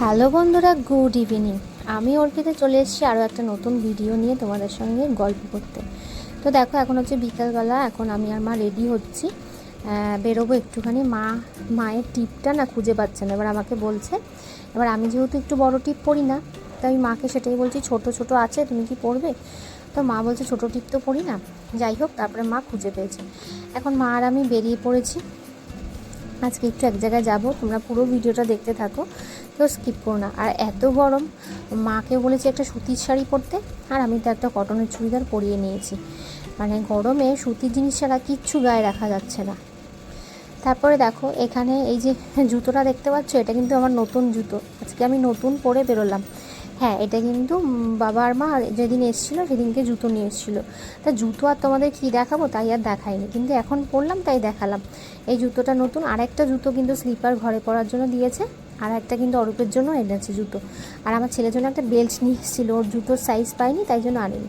Hello বন্ধুরা, good evening. আমি অর্পিতে চলে এসেছি আরও একটা নতুন ভিডিও নিয়ে তোমাদের সঙ্গে গল্প করতে। তো দেখো, এখন হচ্ছে বিকালবেলা, এখন আমি আর মা রেডি হচ্ছি। বেরোবো একটুখানি। মা, মায়ের টিপটা না খুঁজে পাচ্ছে না। এবার আমাকে বলছে, এবার আমি যেহেতু একটু বড় টিপ পরি না, তাই আমি মাকে সেটাই বলছি, ছোট ছোট আছে, তুমি কি পড়বে? তো মা বলছে, ছোট টিপ তো পড়ি না। যাই হোক, তারপরে মা খুঁজে পেয়েছে। এখন মা আর আমি বেরিয়ে পড়েছি। আজকে একটু এক জায়গায় যাব। তোমরা পুরো ভিডিওটা দেখতে থাকো। কেউ স্কিপ করো না। আর এত গরম, মাকে বলেছি একটা সুতির শাড়ি পরতে, আর আমি তো একটা কটনের চুড়িদার পরিয়ে নিয়েছি। মানে গরমে সুতির জিনিস ছাড়া কিচ্ছু গায়ে রাখা যাচ্ছে না। তারপরে দেখো, এখানে এই যে জুতোটা দেখতে পাচ্ছ, এটা কিন্তু আমার নতুন জুতো। আজকে আমি নতুন পরে বেরোলাম। হ্যাঁ এটা কিন্তু বাবা আর মা যেদিন এসেছিল সেদিনকে জুতো নিয়ে এসেছিল। তা জুতো আর তোমাদের কী দেখাবো? তাই আর দেখাইনি। কিন্তু এখন পরলাম, তাই দেখালাম। এই জুতোটা নতুন। আর একটা জুতো কিন্তু স্লিপার ঘরে পরার জন্য দিয়েছে। আর একটা কিন্তু অরূপের জন্য এনেছে জুতো। আর আমার ছেলের জন্য একটা বেল্ট নিয়ে এসেছিল। ওর জুতোর সাইজ পাইনি, তাই জন্য আনেনি।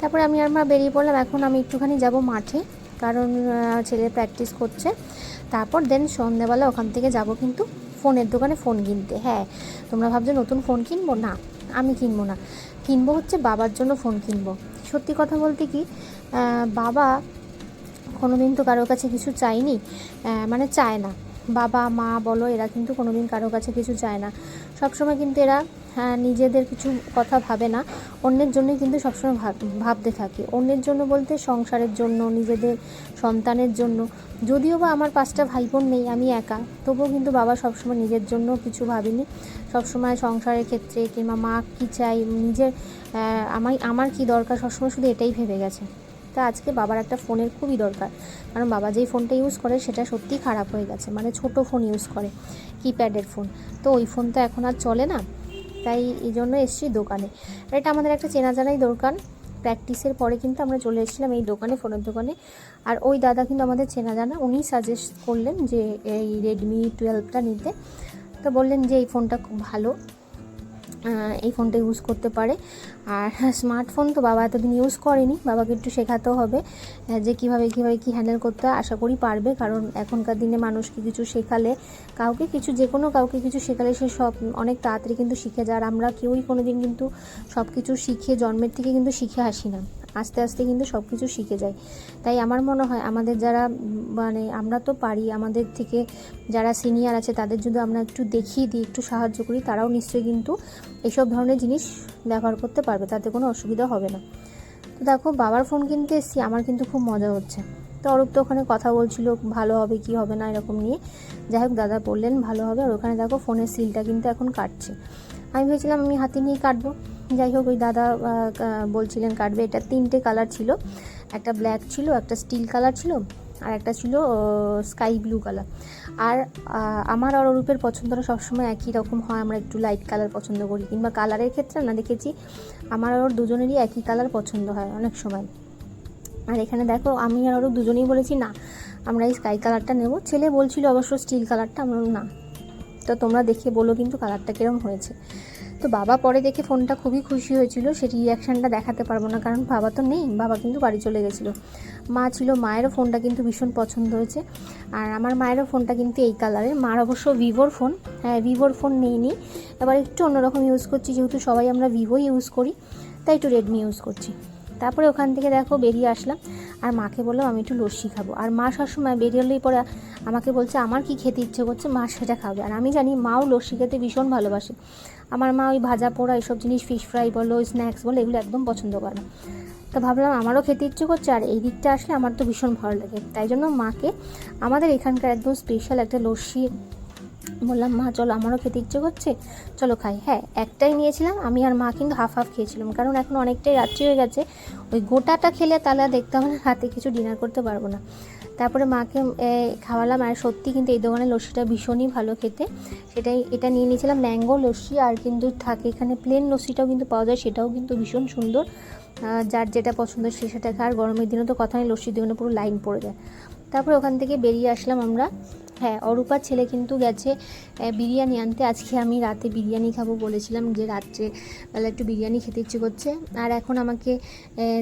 তারপরে আমি আর মা বেরিয়ে পড়লাম। এখন আমি একটুখানি যাব মাঠে, কারণ ছেলে প্র্যাকটিস করছে। তারপর দেন সন্ধ্যেবেলা ওখান থেকে যাব কিন্তু ফোনের দোকানে ফোন কিনতে। হ্যাঁ তোমরা ভাবছ নতুন ফোন কিনবো? না। আমি কিনবো না। কিনবো হচ্ছে বাবার জন্য ফোন কিনবো। সত্যি কথা বলতে কি বাবা কোনো দিন তো কারোর কাছে কিছু চাইনি মানে চায় না। বাবা, মা বলো, এরা কিন্তু কোনো দিন কারোর কাছে কিছু চায় না। সবসময় কিন্তু এরা নিজেদের কিছু কথা ভাবে না। অন্যের জন্যই কিন্তু সবসময় ভাব, ভাবতে থাকি। অন্যের জন্য বলতে সংসারের জন্য, নিজেদের সন্তানের জন্য। যদিও বা আমার পাঁচটা ভাই বোন নেই, আমি একা। তবুও কিন্তু বাবা সবসময় নিজের জন্য কিছু ভাবিনি। সবসময় সংসারের ক্ষেত্রে কিংবা মা কী চাই নিজের আমার আমার কী দরকার, সবসময় শুধু এটাই ভেবে গেছে। তা আজকে বাবার একটা ফোনের খুবই দরকার। কারণ বাবা যেই ফোনটা ইউজ করে, সেটা সত্যিই খারাপ হয়ে গেছে। মানে ছোট ফোন ইউজ করে কিপ্যাডের ফোন তো ওই ফোন তো এখন আর চলে না। তাই এই জন্য এসেছি দোকানে। এটা আমাদের একটা চেনা জানাই দোকান। প্র্যাকটিসের পরে কিন্তু আমরা চলে এসেছিলাম এই দোকানে, ফোনের দোকানে। আর ওই দাদা কিন্তু আমাদের চেনা জানা, উনি সাজেস্ট করলেন যে এই রেডমি টুয়েলভটা নিতে। তো বললেন যে এই ফোনটা খুব ভালো। এই ফোনটা ইউজ করতে পারে। আর স্মার্টফোন তো বাবা এতদিন ইউজ করেনি, বাবাকে একটু শেখাতেও হবে যে কীভাবে কীভাবে কী হ্যান্ডেল করতে হয়, আশা করি পারবে। কারণ এখনকার দিনে মানুষকে কিছু শেখালে, কাউকে কিছু, যে কোনো কাউকে কিছু শেখালে সে সব, অনেক তাড়াতাড়ি কিন্তু শিখে যায়। আর আমরা কেউই কোনো দিন কিন্তু সব কিছু শিখে, জন্মের থেকে কিন্তু শিখে আসি না। আস্তে আস্তে কিন্তু সব কিছু শিখে যায়। তাই আমার মনে হয় আমাদের যারা মানে আমরা তো পারি, আমাদের থেকে যারা সিনিয়র আছে তাদের যদি আমরা একটু দেখিয়ে দিই, একটু সাহায্য করি, তারাও নিশ্চয়ই কিন্তু এইসব ধরনের জিনিস ব্যবহার করতে পারবে, তাতে কোনো অসুবিধা হবে না। তো দেখো, বাবার ফোন কিনতে এসছি, আমার কিন্তু খুব মজা হচ্ছে। তো অরূপ তো ওখানে কথা বলছিল, ভালো হবে, কি হবে না, এরকম নিয়ে। যাই হোক, দাদা বললেন ভালো হবে, আর ওখানে দেখো ফোনের সিলটা কিন্তু এখন কাটছে। আমি ভেবেছিলাম আমি হাতে নিয়ে কাটবো। যাই হোক, ওই দাদা বলছিলেন কাটবে। এটা তিনটে কালার ছিল। একটা ব্ল্যাক ছিল, একটা স্টিল কালার ছিল, আর একটা ছিল স্কাই ব্লু কালার আর আমার আর অরূপের পছন্দটা সবসময় একই রকম হয়। আমরা একটু লাইট কালার পছন্দ করি, কিংবা কালারের ক্ষেত্রে না দেখেছি, আমার আর দুজনেরই একই কালার পছন্দ হয় অনেক সময়। আর এখানে দেখো, আমি আর ওরও দুজনেই বলেছি, না, আমরা এই স্কাই কালারটা নেব। ছেলে বলছিল অবশ্য স্টিল কালারটা আমরা না। তো তোমরা দেখে বলো কিন্তু কালারটা কীরকম হয়েছে। তো বাবা পরে দেখে ফোনটা খুবই খুশি হয়েছিল, সে রিয়াকশানটা দেখাতে পারব না, কারণ বাবা তো নেই, বাবা কিন্তু বাড়ি চলে গেছিল। মা ছিল, মায়েরও ফোনটা কিন্তু ভীষণ পছন্দ হয়েছে। আর আমার মায়েরও ফোনটা কিন্তু এই কালারের মার অবশ্য ভিভোর ফোন হ্যাঁ ভিভোর ফোন নিইনি। এবার একটু অন্যরকম ইউজ করছি, যেহেতু সবাই আমরা ভিভো ইউজ করি, তাই একটু রেডমি ইউজ করছি। তারপরে ওখান থেকে দেখো বেরিয়ে আসলাম। আর মাকে বললাম, আমি একটু লস্যি খাব। আর মা সবসময় বেরিয়েলেই পরে আমাকে বলছে, আমার কি খেতে ইচ্ছে করছে? মা সেটা খাবে। আর আমি জানি মাও লস্যি খেতে ভীষণ ভালোবাসে। আমার মা ওই ভাজা পোড়া এইসব জিনিস ফিশ ফ্রাই বলো স্ন্যাক্স বলো, এগুলো একদম পছন্দ করে না। তো ভাবলাম, আমারও খেতে ইচ্ছে করছে। আর এই দিকটা আসলে আমার তো ভীষণ ভালো লাগে। তাই জন্য মাকে আমাদের এখানকার একদম স্পেশাল একটা লস্যি বললাম, মা, চলো, আমারও খেতে ইচ্ছে করছে। চলো খাই। হ্যাঁ একটাই নিয়েছিলাম। আমি আর মা কিন্তু হাফ হাফ খেয়েছিলাম। কারণ এখন অনেকটাই রাত্রি হয়ে গেছে। ওই গোটাটা খেলে তাহলে দেখতে হবে রাতে কিছু ডিনার করতে পারব না। তারপরে মাকে খাওয়ালাম। আর সত্যি কিন্তু এই দোকানের লস্যিটা ভীষণই ভালো খেতে। সেটাই, এটা নিয়ে নিয়েছিলাম ম্যাঙ্গো লস্যি। আর কিন্তু থাকে এখানে প্লেন লস্যিটাও কিন্তু পাওয়া যায়, সেটাও কিন্তু ভীষণ সুন্দর। যার যেটা পছন্দ সে সেটা খায়। আর গরমের দিনে তো কথা নেই, লস্যির দোকানে পুরো লাইন পড়ে যায়। তারপরে ওখান থেকে বেরিয়ে আসলাম আমরা। হ্যাঁ অরূপার ছেলে কিন্তু গেছে বিরিয়ানি আনতে। আজকে আমি রাতে বিরিয়ানি খাব বলেছিলাম যে রাত্রে বেলা একটু বিরিয়ানি খেতে ইচ্ছে করছে। আর এখন আমাকে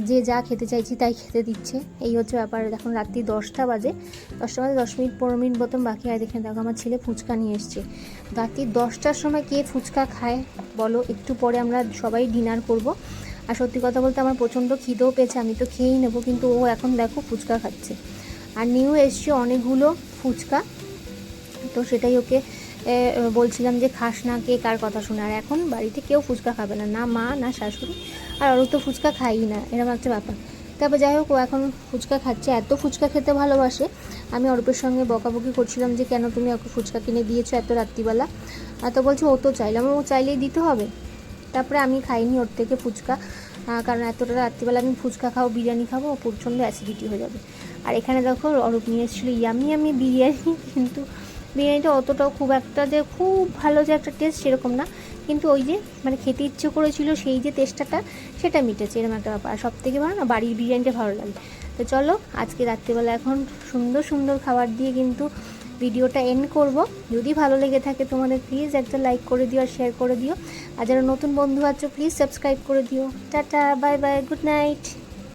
যে যা খেতে চাইছি তাই খেতে দিচ্ছে। এই হচ্ছে ব্যাপার। এখন রাত্রি দশটা বাজে। দশটা বাজে, দশ মিনিট, পনেরো মিনিট মতন বাকি আর দেখে দেখো আমার ছেলে ফুচকা নিয়ে এসছে। রাত্রি দশটার সময় কে ফুচকা খায় বলো? একটু পরে আমরা সবাই ডিনার করব। আর সত্যি কথা বলতে আমার প্রচণ্ড খিদেও পেয়েছে, আমি তো খেয়েই নেব। কিন্তু ও এখন দেখো ফুচকা খাচ্ছে। আর নিউ এসছে অনেকগুলো ফুচকা। তো সেটাই ওকে বলছিলাম যে খাস না কে কার কথা শুনে। আর এখন বাড়িতে কেউ ফুচকা খাবে না না মা, না শাশুড়ি। আর ওর তো ফুচকা খাই না, এরকম একটা ব্যাপার। তারপর যাই হোক, ও এখন ফুচকা খাচ্ছে, এত ফুচকা খেতে ভালোবাসে। আমি অরূপের সঙ্গে বকাবকি করছিলাম যে কেন তুমি ওকে ফুচকা কিনে দিয়েছ এত রাত্রিবেলা? আর তো বলছে, ও তো চাইলাম ও চাইলেই দিতে হবে। তারপরে আমি খাইনি ওর থেকে ফুচকা কারণ এতটা রাত্রিবেলা আমি ফুচকা খাব, বিরিয়ানি খাব প্রচণ্ড অ্যাসিডিটি হয়ে যাবে। আর এখানে দেখো অরূপ নিয়ে এসেছিল ইয়ামি আমি বিরিয়ানি, কিন্তু বিরিয়ানিটা অতটাও খুব একটা যে খুব ভালো যে একটা টেস্ট সেরকম না। কিন্তু ওই যে মানে খেতে ইচ্ছে করেছিল সেই যে টেস্টটা সেটা মিটেছে, এরকম একটা ব্যাপার। সব থেকে ভালো না, বাড়ির বিরিয়ানিটা ভালো লাগে। তো চলো, আজকে রাত্রিবেলা এখন সুন্দর সুন্দর খাবার দিয়ে কিন্তু ভিডিওটা এন্ড করব। যদি ভালো লেগে থাকে তোমাদের প্লিজ একটা লাইক করে দিও আর শেয়ার করে দিও। আর যারা নতুন বন্ধু আছো প্লিজ সাবস্ক্রাইব করে দিও। Tata bye bye good night